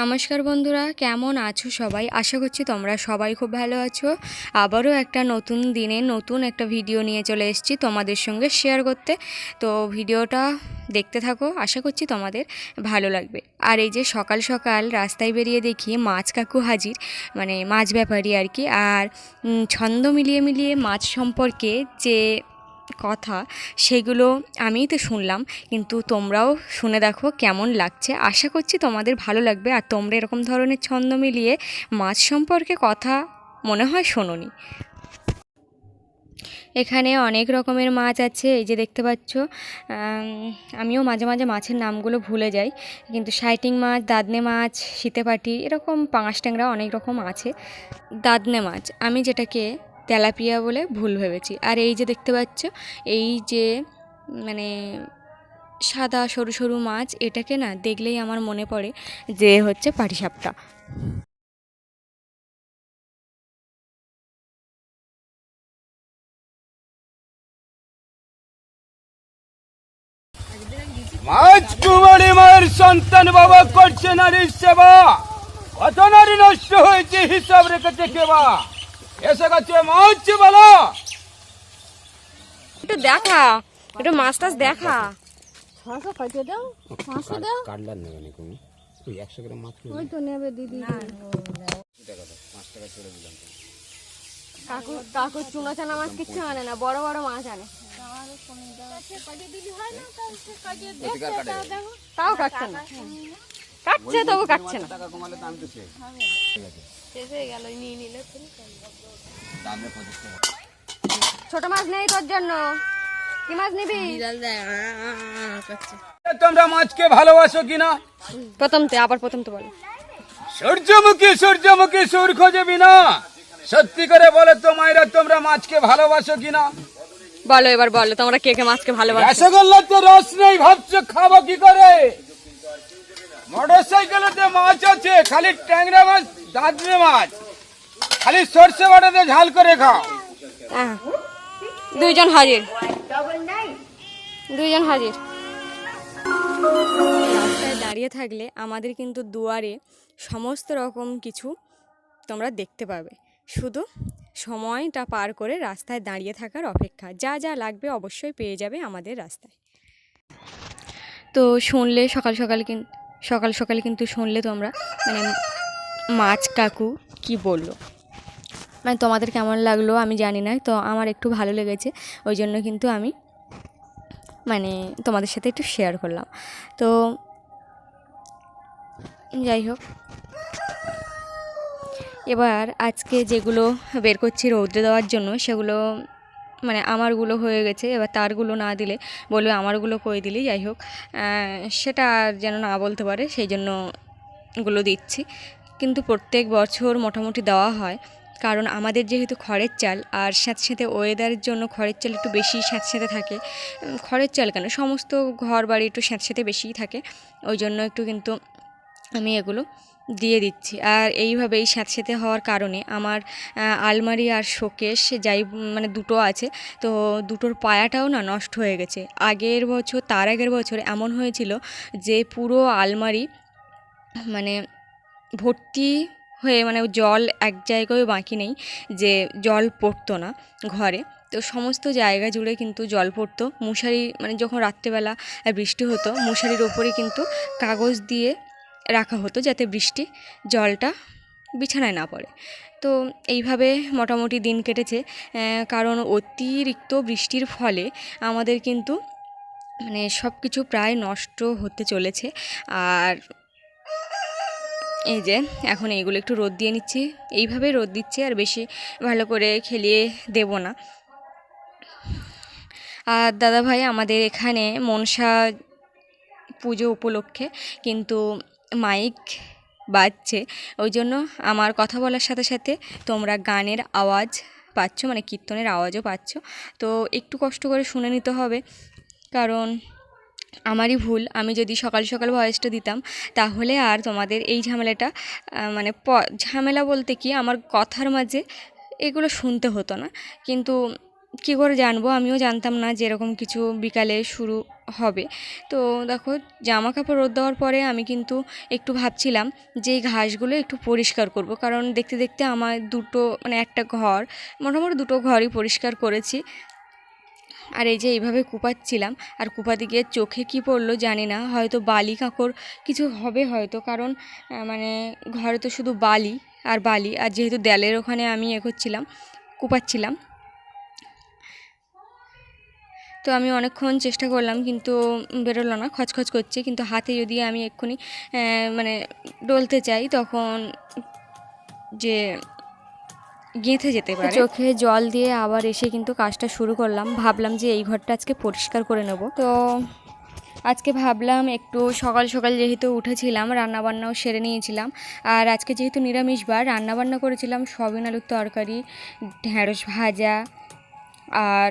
নমস্কার বন্ধুরা, কেমন আছো সবাই? আশা করছি তোমরা সবাই খুব ভালো আছো। আবারও একটা নতুন দিনে নতুন একটা ভিডিও নিয়ে চলে এসেছি তোমাদের সঙ্গে শেয়ার করতে। তো ভিডিওটা দেখতে থাকো, আশা করছি তোমাদের ভালো লাগবে। আর এই যে সকাল সকাল রাস্তায় বেরিয়ে দেখি মাছ কাকু হাজির মানে মাছ ব্যাপারী আর কি। আর ছন্দ মিলিয়ে মিলিয়ে মাছ সম্পর্কে যে কথা, সেগুলো আমিই তো শুনলাম। কিন্তু তোমরাও শুনে দেখো কেমন লাগছে। আশা করছি তোমাদের ভালো লাগবে। আর তোমরা এরকম ধরনের ছন্দ মিলিয়ে মাছ সম্পর্কে কথা মনে হয় শোনোনি। এখানে অনেক রকমের মাছ আছে। এই যে দেখতে পাচ্ছ আমিও মাঝে মাঝে মাছের নামগুলো ভুলে যাই। কিন্তু সাইটিং মাছ দাদনে মাছ শীতেপাটি এরকম পাঙাশ ট্যাংরা অনেক রকম আছে। দাদনে মাছ, আমি যেটাকে তেলাপিয়া বলে ভুল ভেবেছি। আর এই যে দেখতে পাচ্ছ, এই যে মানে সাদা সরু সরু মাছ, এটাকে না দেখলেই আমার মনে পড়ে যে হচ্ছে পাটিসাপটা। মাছ কুমারী মায়ের সন্তান বাবা করছে নারীর সেবা। কত নারী নষ্ট হয়েছে হিসাব রেখেছে কেবা এসে গেছে মাছ বলো। একটু দেখা একটু মাছ টাছ দেখা। ছশো কত দাও পাঁচশো দাও। কাটলার নেবে না কোনো ওই একশো গ্রাম মাছ ওই তো নেবে দিদি। কাকু কাকু চুনো চানা মাছ কিচ্ছু আনে না বড় বড় মাছ আনে। তাও কাটছে না। কাটছে তবু কাটছে না। টাকা কমালে দাম তো শেষ শেষ হয়ে গেল নিয়ে নিলে দামে পঁচিশ টাকা। ছোট মাছ নেই তোর জন্য। কি মাছ নিবি? তোমরা মাছকে ভালোবাসো কিনা? প্রথম প্রথমতে আবার প্রথম তো বলো। সূর্যমুখী সূর্যমুখী সুর খোঁজে বিনা। সত্যি করে বলো তো মায়েরা তোমরা মাছকে ভালোবাসো কিনা? বলো এবার বলো তোমরা কে কে মাছকে ভালোবাসো? রসগোল্লাতে রস নেই ভাবছ খাব কি করে? মোটর সাইকেলেতে মাছ আছে, খালি ট্যাংরা মাছ, দাঁতরে মাছ। খালি সর্ষে বাটাতে ঝাল করে খাও। দুইজন হাজির। দুইজন হাজির। রাস্তায় দাঁড়িয়ে থাকলে আমাদের কিন্তু দুয়ারে সমস্ত রকম কিছু তোমরা দেখতে পাবে। শুধু সময়টা পার করে রাস্তায় দাঁড়িয়ে থাকার অপেক্ষা। যা যা লাগবে অবশ্যই পেয়ে যাবে আমাদের রাস্তায়। তো শুনলে সকাল সকাল কিন্তু সকাল সকাল কিন্তু শুনলে তোমরা মানে মাছ কাকু কি বলল? মানে তোমাদের কেমন লাগল আমি জানি না, তো আমার একটু ভালো লেগেছে, ওই জন্য কিন্তু আমি মানে তোমাদের সাথে একটু শেয়ার করলাম। তো যাই হোক। এবার আজকে যেগুলো বের করছি রৌদ্রে দেওয়ার জন্য, সেগুলো মানে আমারগুলো হয়ে গেছে, এবার তারগুলো না দিলে বলবে আমারগুলো কই দিলি? যাই হোক সেটা আর যেন না বলতে পারে, সেই জন্যগুলো দিচ্ছি। কিন্তু প্রত্যেক বছর মোটামুটি দেওয়া হয়, কারণ আমাদের যেহেতু খড়ের চাল, আর সাথে সাথে ওয়েদারের জন্য খড়ের চাল একটু বেশি স্যাঁতস্যাঁতে থাকে। খড়ের চাল কেন? সমস্ত ঘর বাড়ি একটু স্যাঁতস্যাঁতে বেশিই থাকে, ওই জন্য একটু কিন্তু আমি এগুলো দিয়ে দিচ্ছি। আর এইভাবে এইভাবেই স্যাঁতস্যাঁতে হওয়ার কারণে আমার আলমারি আর শোকেস যাই মানে দুটো আছে, তো দুটোর পায়াটাও না নষ্ট হয়ে গেছে। আগের বছর, তার আগের বছর এমন হয়েছিল যে পুরো আলমারি মানে ভর্তি হয়ে মানে জল এক জায়গায় বাকি নেই, যে জল পড়তো না ঘরে। তো সমস্ত জায়গা জুড়ে কিন্তু জল পড়তো। মশারি মানে যখন রাত্রেবেলা বৃষ্টি হতো, মশারির ওপরে কিন্তু কাগজ দিয়ে রাখা হতো যাতে বৃষ্টি, জলটা বিছানায় না পড়ে। তো এইভাবে মোটামুটি দিন কেটেছে। কারণ অতিরিক্ত বৃষ্টির ফলে আমাদের কিন্তু মানে সব কিছু প্রায় নষ্ট হতে চলেছে। আর এই যে এখন এইগুলো একটু রোদ দিয়ে নিচ্ছি। এইভাবে রোদ দিচ্ছে আর বেশি ভালো করে খেলিয়ে দেব না। আর দাদা ভাই আমাদের এখানে মনসা পুজো উপলক্ষে কিন্তু মাইক বাজছে। ওই জন্য আমার কথা বলার সাথে সাথে তোমরা গানের আওয়াজ পাচ্ছ মানে কীর্তনের আওয়াজও পাচ্ছ। তো একটু কষ্ট করে শুনে নিতে হবে, কারণ আমারই ভুল। আমি যদি সকাল সকাল ভয়েসটা দিতাম, তাহলে আর তোমাদের এই ঝামেলাটা মানে ঝামেলা বলতে কি, আমার কথার মাঝে এগুলো শুনতে হতো না। কিন্তু কী করে জানব? আমিও জানতাম না যে এরকম কিছু বিকালে শুরু হবে। তো দেখো জামা কাপড় রোদ দেওয়ার পরে আমি কিন্তু একটু ভাবছিলাম যে এই ঘাসগুলো একটু পরিষ্কার করব। কারণ দেখতে দেখতে আমার দুটো মানে একটা ঘর, মোটামুটি দুটো ঘরই পরিষ্কার করেছি। আর এই যে এইভাবে কুপাচ্ছিলাম। আর কুপাতে গিয়ে চোখে কি পড়ল জানি না। হয়তো বালি কাঁকড় কিছু হবে হয়তো। কারণ মানে ঘরে তো শুধু বালি আর বালি। আর যেহেতু দেয়ালের ওখানে আমি এ করছিলাম, কুপাচ্ছিলাম। তো আমি অনেকক্ষণ চেষ্টা করলাম কিন্তু বেরোলো না খচখচ করছে। কিন্তু হাতে যদি আমি এক্ষুনি মানে ডলতে চাই তখন যে গেঁথে যেতে পারে। চোখে জল দিয়ে আবার এসে কিন্তু কাজটা শুরু করলাম। ভাবলাম যে এই ঘরটা আজকে পরিষ্কার করে নেব। তো আজকে ভাবলাম একটু সকাল সকাল যেহেতু উঠেছিলাম রান্নাবান্নাও সেরে নিয়েছিলাম। আর আজকে যেহেতু নিরামিষ বার রান্নাবান্না করেছিলাম সবিন আলুর তরকারি ঢ্যাঁড়স ভাজা আর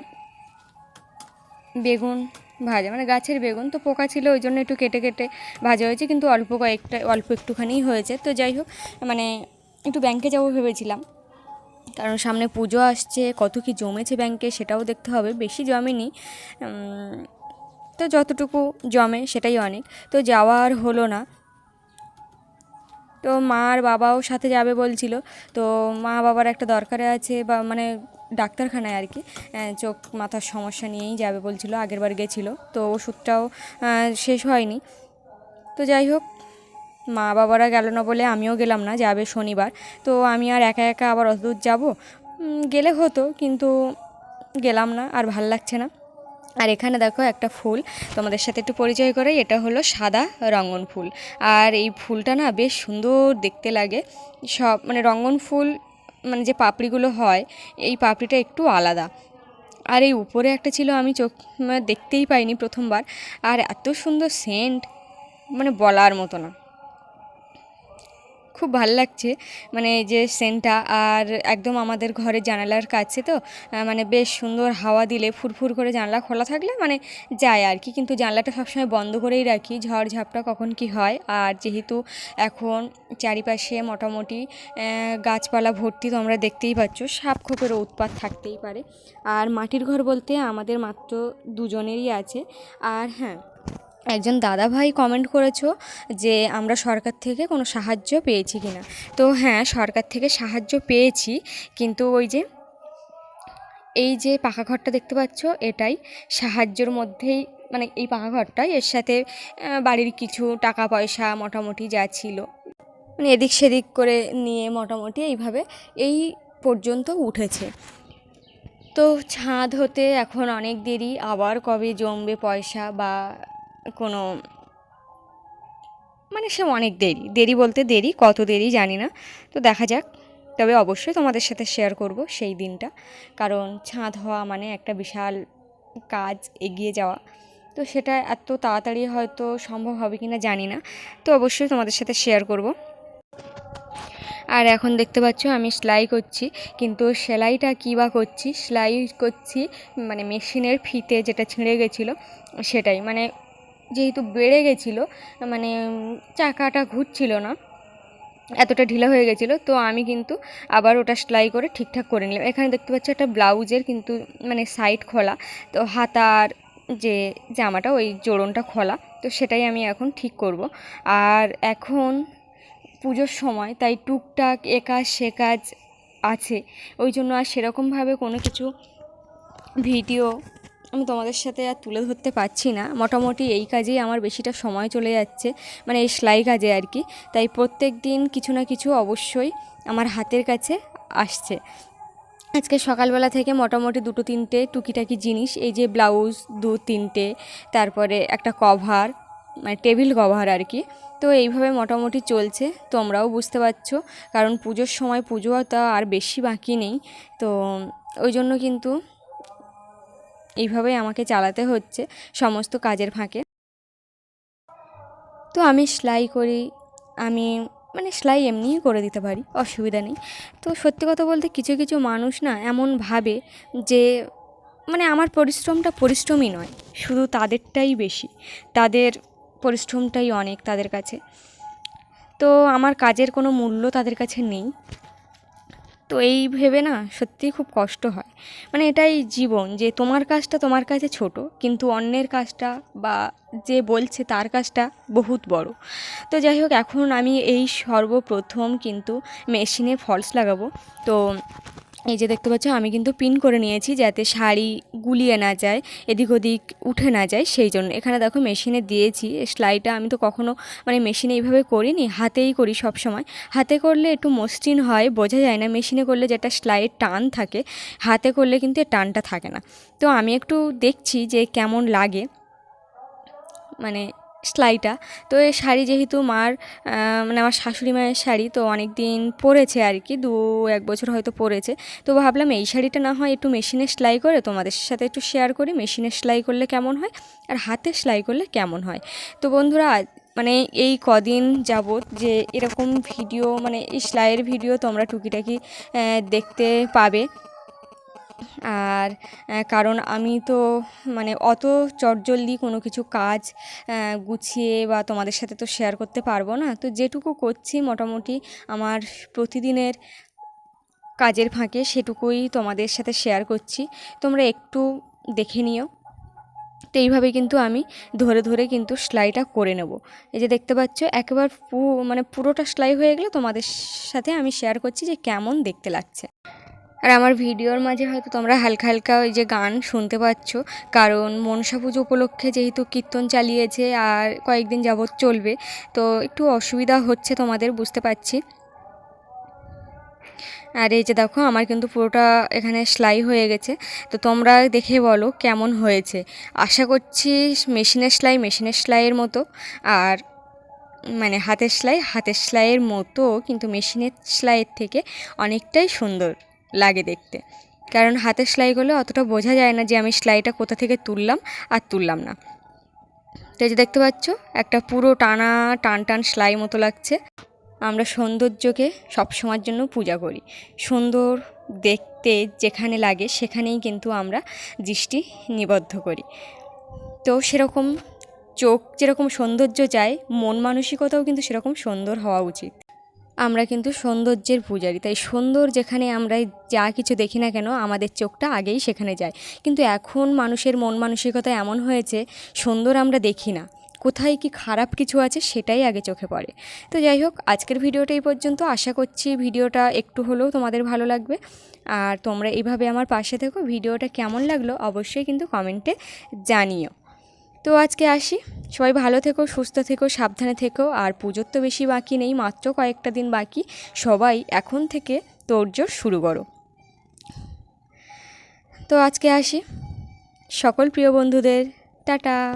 বেগুন ভাজা মানে গাছের বেগুন। তো পোকা ছিল, ওই জন্য একটু কেটে কেটে ভাজা হয়েছে, কিন্তু অল্প কয়েকটা, অল্প একটুখানিই হয়েছে। তো যাই হোক মানে একটু ব্যাংকে যাব ভেবেছিলাম। কারণ সামনে পুজো আসছে, কত কি জমেছে ব্যাংকে সেটাও দেখতে হবে, বেশি জমেনি। তো যতটুকু জমে সেটাই অনেক। তো যাওয়া আর হলো না। তো মা আর বাবাও সাথে যাবে বলছিল। তো মা বাবার একটা দরকারে আছে, বা মানে ডাক্তারখানায় আর কি চোখ মাথার সমস্যা নিয়েই যাবে বলছিল, আগের বার গেছিল, তো ওষুধটাও শেষ হয়নি। তো যাই হোক, মা বাবারা গেল না বলে আমিও গেলাম না, যাবে শনিবার। তো আমি আর একা একা আবার অত দূর যাব গেলে হতো, কিন্তু গেলাম না, আর ভালো লাগছে না। আর এখানে দেখো একটা ফুল, তোমাদের সাথে একটু পরিচয় করে এটা হলো সাদা রঙ্গন ফুল। আর এই ফুলটা না বেশ সুন্দর দেখতে লাগে, সব মানে রঙ্গন ফুল মানে যে পাপড়িগুলো হয়, এই পাপড়িটা একটু আলাদা। আর এই উপরে একটা ছিল, আমি চোখ মানে দেখতেই পাইনি প্রথমবার। আর এত সুন্দর সেন্ট মানে বলার মতো না। খুব ভালো লাগছে। মানে যে সেন্টটা আর একদম আমাদের ঘরের জানালার কাছে তো মানে বেশ সুন্দর হাওয়া দিলে ফুরফুর করে জানলা খোলা থাকলে মানে যায় আর কি কিন্তু জানলাটা সবসময় বন্ধ করেই রাখি ঝড় ঝাপটা কখন কি হয়। আর যেহেতু এখন চারিপাশে মোটামুটি গাছপালা ভর্তি তোমরা দেখতেই পাচ্ছ, সাপ খোপেরও উৎপাত থাকতেই পারে। আর মাটির ঘর বলতে আমাদের মাত্র দুজনেরই আছে। আর হ্যাঁ একজন দাদা ভাই কমেন্ট করেছ যে আমরা সরকার থেকে কোনো সাহায্য পেয়েছি কিনা। তো হ্যাঁ সরকার থেকে সাহায্য পেয়েছি, কিন্তু ওই যে, এই যে পাকা ঘরটা দেখতে পাচ্ছ, এটাই সাহায্যর মধ্যেই মানে এই পাকা ঘরটাই এর সাথে বাড়ির কিছু টাকা পয়সা মোটামুটি যা ছিল। মানে এদিক সেদিক করে নিয়ে মোটামুটি এইভাবে এই পর্যন্ত উঠেছে। তো ছাদ হতে এখন অনেক দেরি, আবার কবে জমবে পয়সা বা কোনো মানে সে অনেক দেরি দেরি বলতে দেরি, কত দেরি জানি না। তো দেখা যাক, তবে অবশ্যই তোমাদের সাথে শেয়ার করব সেই দিনটা। কারণ ছাদ হওয়া মানে একটা বিশাল কাজ এগিয়ে যাওয়া। তো সেটা এত তাড়াতাড়ি হয়তো সম্ভব হবে কি না জানি না। তো অবশ্যই তোমাদের সাথে শেয়ার করব। আর এখন দেখতে পাচ্ছ আমি সেলাই করছি, কিন্তু সেলাইটা কী বা করছি, সেলাই করছি মানে মেশিনের ফিতে যেটা ছিঁড়ে গেছিল, সেটাই। মানে যেহেতু বেড়ে গেছিল মানে চাকাটা ঘুরছিল না, এতটা ঢিলা হয়ে গেছিল, তো আমি কিন্তু আবার ওটা সেলাই করে ঠিকঠাক করে নিলাম। এখানে দেখতে পাচ্ছি একটা ব্লাউজের কিন্তু মানে সাইড খোলা, তো হাতার যে জামাটা ওই জোড়নটা খোলা, তো সেটাই আমি এখন ঠিক করব। আর এখন পুজোর সময়, তাই টুকটাক এ কাজ, সে কাজ আছে, ওই জন্য আর সেরকমভাবে কোনো কিছু ভিডিও আমি তোমাদের সাথে আর তুলে ধরতে পারছি না। মোটামুটি এই কাজেই আমার বেশিটা সময় চলে যাচ্ছে মানে এই সেলাই কাজে আর কি। তাই প্রত্যেক দিন কিছু না কিছু অবশ্যই আমার হাতের কাছে আসছে। আজকে সকালবেলা থেকে মোটামুটি দুটো তিনটে টুকিটাকি জিনিস, এই যে ব্লাউজ দু তিনটে, তারপরে একটা কভার মানে টেবিল কভার আর কি। তো এইভাবে মোটামুটি চলছে, তোমরাও বুঝতে পারছ। কারণ পুজোর সময় পুজো তা আর বেশি বাকি নেই। তো ওই জন্য কিন্তু এইভাবেই আমাকে চালাতে হচ্ছে সমস্ত কাজের ফাঁকে। তো আমি সেলাই করি, আমি মানে সেলাই এমনিই করে দিতে পারি, অসুবিধা নেই। তো সত্যি কথা বলতে কিছু কিছু মানুষ না এমন ভাবে যে মানে আমার পরিশ্রমটা পরিশ্রমই নয়, শুধু তাদেরটাই বেশি, তাদের পরিশ্রমটাই অনেক তাদের কাছে। তো আমার কাজের কোনো মূল্য তাদের কাছে নেই। তো এই ভেবে না সত্যিই খুব কষ্ট হয়। মানে এটাই জীবন যে তোমার কাজটা তোমার কাছে ছোট, কিন্তু অন্যের কাজটা বা যে বলছে তার কাজটা বহুত বড়। তো যাই হোক, এখন আমি এই সর্বপ্রথম কিন্তু মেশিনে ফলস লাগাবো। তো এই যে দেখতে পাচ্ছ, আমি কিন্তু পিন করে নিয়েছি যাতে শাড়ি গুলিয়ে না যায়, এদিক ওদিক উঠে না যায়, সেই জন্য। এখানে দেখো মেশিনে দিয়েছি সেলাইটা আমি তো কখনো মানে মেশিনে এইভাবে করিনি, হাতেই করি সব সময় হাতে করলে একটু মসৃণ হয়, বোঝা যায় না মেশিনে করলে যেটা সেলাইয়ের টান থাকে, হাতে করলে কিন্তু টানটা থাকে না। তো আমি একটু দেখছি যে কেমন লাগে। মানে সেলাইটা। তো এই শাড়ি যেহেতু মার মানে আমার শাশুড়ি মায়ের শাড়ি, তো অনেক দিন পরেছে আর কি দু এক বছর হয়তো পরেছে। তো ভাবলাম এই শাড়িটা না হয় একটু মেশিনে সেলাই করে তোমাদের সাথে একটু শেয়ার করি, মেশিনে সেলাই করলে কেমন হয় আর হাতে সেলাই করলে কেমন হয়। তো বন্ধুরা মানে এই কদিন যাবৎ যে এরকম ভিডিও মানে এই সেলাইয়ের ভিডিও তোমরা টুকিটাকি দেখতে পাবে। আর কারণ আমি তো মানে অত চটজলদি কোনো কিছু কাজ গুছিয়ে বা তোমাদের সাথে তো শেয়ার করতে পারব না। তো যেটুকু করছি মোটামুটি আমার প্রতিদিনের কাজের ফাঁকে সেটুকুই তোমাদের সাথে শেয়ার করছি। তোমরা একটু দেখে নিও। তো এইভাবে কিন্তু আমি ধরে ধরে কিন্তু সেলাইটা করে নেব। এই যে দেখতে পাচ্ছ, একবার পু- মানে পুরোটা সেলাই হয়ে গেলে তোমাদের সাথে আমি শেয়ার করছি যে কেমন দেখতে লাগছে। আর আমার ভিডিওর মাঝে হয়তো তোমরা হালকা হালকা ওই যে গান শুনতে পাচ্ছ। কারণ মনসা পুজো উপলক্ষে যেহেতু কীর্তন চালিয়েছে আর কয়েকদিন যাবৎ চলবে, তো একটু অসুবিধা হচ্ছে তোমাদের, বুঝতে পারছি। আর এই যে দেখো, আমার কিন্তু পুরোটা এখানে সেলাই হয়ে গেছে। তো তোমরা দেখে বলো কেমন হয়েছে। আশা করছি মেশিনের সেলাই মেশিনের সেলাইয়ের মতো। আর মানে হাতের সেলাই হাতের সেলাইয়ের মতো, কিন্তু মেশিনের সেলাইয়ের থেকে অনেকটাই সুন্দর। লাগে দেখতে। কারণ হাতের সেলাই করলে অতটা বোঝা যায় না যে আমি সেলাইটা কোথা থেকে তুললাম আর তুললাম না। তো যে দেখতে পাচ্ছ, একটা পুরো টানা, টান টান সেলাই মতো লাগছে। আমরা সৌন্দর্যকে সবসময়ের জন্য পূজা করি। সুন্দর দেখতে যেখানে লাগে সেখানেই কিন্তু আমরা দৃষ্টি নিবদ্ধ করি। তো সেরকম চোখ যেরকম সৌন্দর্য চায়, মন মানসিকতাও কিন্তু সেরকম সুন্দর হওয়া উচিত। আমরা কিন্তু সৌন্দর্যের পূজারি। তাই সুন্দর যেখানে আমরা যা কিছু দেখি না কেন, আমাদের চোখটা আগেই সেখানে যায়। কিন্তু এখন মানুষের মন মানসিকতা এমন হয়েছে, সুন্দর আমরা দেখি না। কোথায় কি খারাপ কিছু আছে সেটাই আগে চোখে পড়ে। তো যাই হোক, আজকের ভিডিওটা এই পর্যন্ত। আশা করছি ভিডিওটা একটু হলেও তোমাদের ভালো লাগবে। আর তোমরা এইভাবে আমার পাশে থেকো। ভিডিওটা কেমন লাগল অবশ্যই কিন্তু কমেন্টে জানিও। তো আজকে আসি। সবাই ভালো থেকো, সুস্থ থেকো, সাবধানে থেকো। আর পুজোর তো বেশি বাকি নেই, মাত্র কয়েকটা দিন বাকি। সবাই এখন থেকে তোড়জোড় শুরু করো। তো আজকে আসি। সকল প্রিয় বন্ধুদের, টাটা।